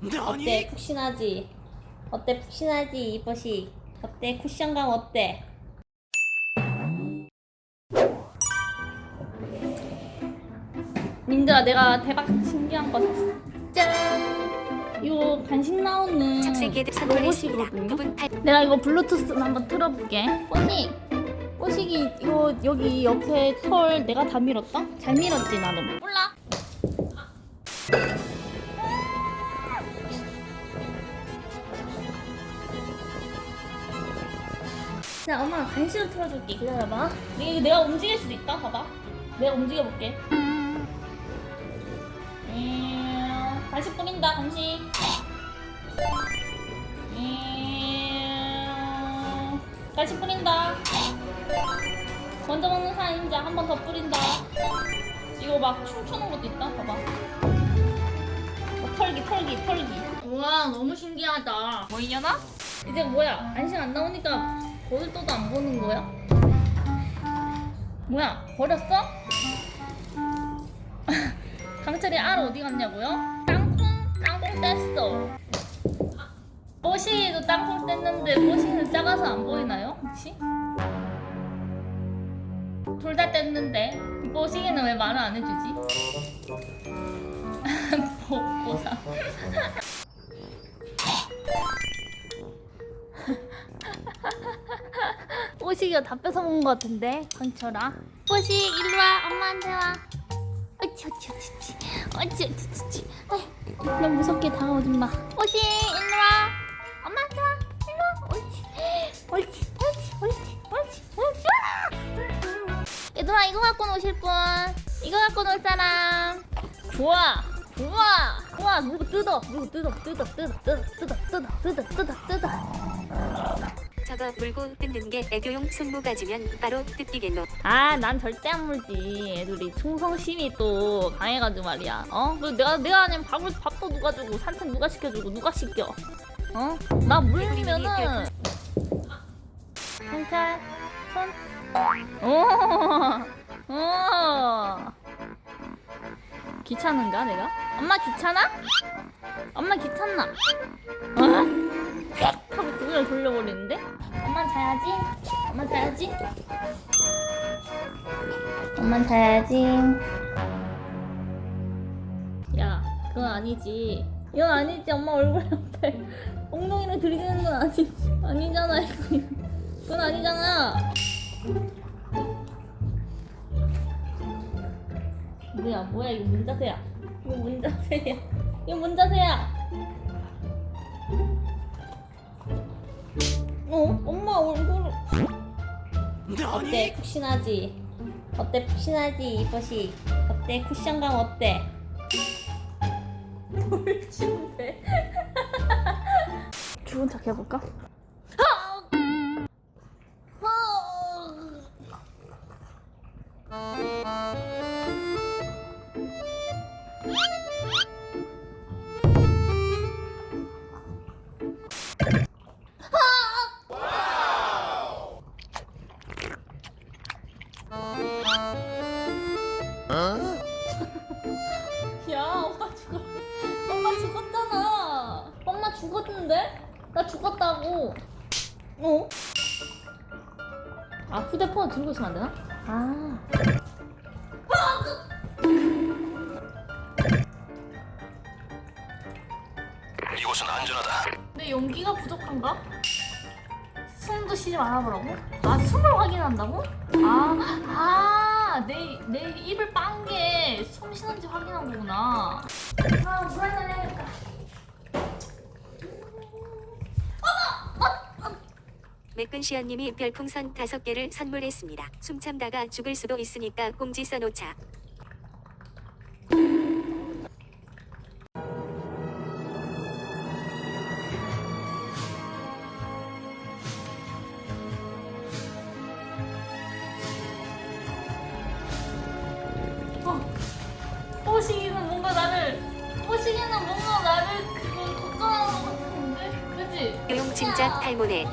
어때 푹신하지? 어때 푹신하지 이뻐시? 어때 쿠션감 어때? 님들아 내가 대박 신기한 거 샀어 짠! 요 간식 나오는 착색에도 선물했습니다. 로봇이거든요 부분 8 내가 이거 블루투스로 한번 틀어볼게 뽀식! 뽀식이 이거 여기 옆에 털 내가 다 밀었다? 잘 밀었지 나름 몰라 자 엄마 간식을 틀어줄게. 기다려봐. 이게 내가 움직일 수도 있다. 봐봐. 내가 움직여볼게. 음, 간식 뿌린다 간식. 음, 간식 뿌린다. 먼저 먹는 사람 인자. 한 번 더 뿌린다. 이거 막 춤추는 것도 있다. 봐봐. 어, 털기 털기 털기. 우와 너무 신기하다. 보이려나? 이제 뭐야? 간식 안 나오니까 거울 떠도 안 보는 거야? 뭐야 버렸어? 강철이 알 어디 갔냐고요? 땅콩 땅콩 뗐어 뽀시도 땅콩 뗐는데 뽀시는 작아서 안 보이나요 혹시? 둘 다 뗐는데 뽀시기는 왜 말을 안 해주지? 보, 보사 뽀시기가 다 뺏어먹은 것 같은데 강철아. 뽀시 일로 와. 엄마한테 와. 어찌 어찌 어찌 어찌. 어찌 어찌 어찌 어이, 너무 무섭게 다가오지 마. 뽀시 일로 와. 엄마한테 와. 일로 와. 옳지. 옳지 옳지 옳지 옳지 옳지. 얘들아 이거 갖고 노실 분. 이거 갖고 놀 사람. 좋아 좋아. 좋아. 누구 뜯어? 누구 뜯어 뜯어 뜯어 뜯어 뜯어 뜯어 뜯어 뜯어 뜯어 저거 물고 뜯는 게 애교용 손모가지면 바로 뜯기겠노. 아, 난 절대 안 물지. 애들이 충성심이 또 강해가지고 말이야. 어? 그리고 내가 내가 아니면 밥을 밥도 누가 주고 산책 누가 시켜주고 누가 시켜? 어? 나 물리면은 경찰 손. 오, 오. 귀찮은가 내가? 엄마 귀찮아? 엄마 귀찮나? 어? 하고 고개를 돌려버리는데? 엄마 자야지. 엄마 자야지. 엄마 자야지. 야, 그건 아니지. 이건 아니지. 엄마 얼굴 옆에 엉덩이를 들이대는 건 아니지. 아니잖아, 이거. 그건 아니잖아. 뭐야, 뭐야, 이거 뭔 자세야? 이거 뭔 자세야? 이거 뭔 자세야? 어? 어때 푹신하지? 어때 푹신하지 이뻐시? 어때 쿠션감 어때? 돌침대 좋은 척 해볼까? 죽었는데? 나 죽었다고 어? 아 휴대폰을 들고 있으면 안 되나? 아 이곳은 안전하다. 내 연기가 부족한가? 숨도 쉬지 말아보라고? 아 숨을 확인한다고? 아, 아, 내, 내 입을 빤게숨 쉬는지 확인한 거구나. 아, 물 한잔 해 매끈시언님이 별풍선 5개를 선물했습니다. 숨 참다가 죽을 수도 있으니까 공지 써놓자. 뽀시기는 뭔가 나를, 뽀시기는 뭔가 나를 그거 걱정하는 것 같은데? 그지? 애교용 진짜 탈모네.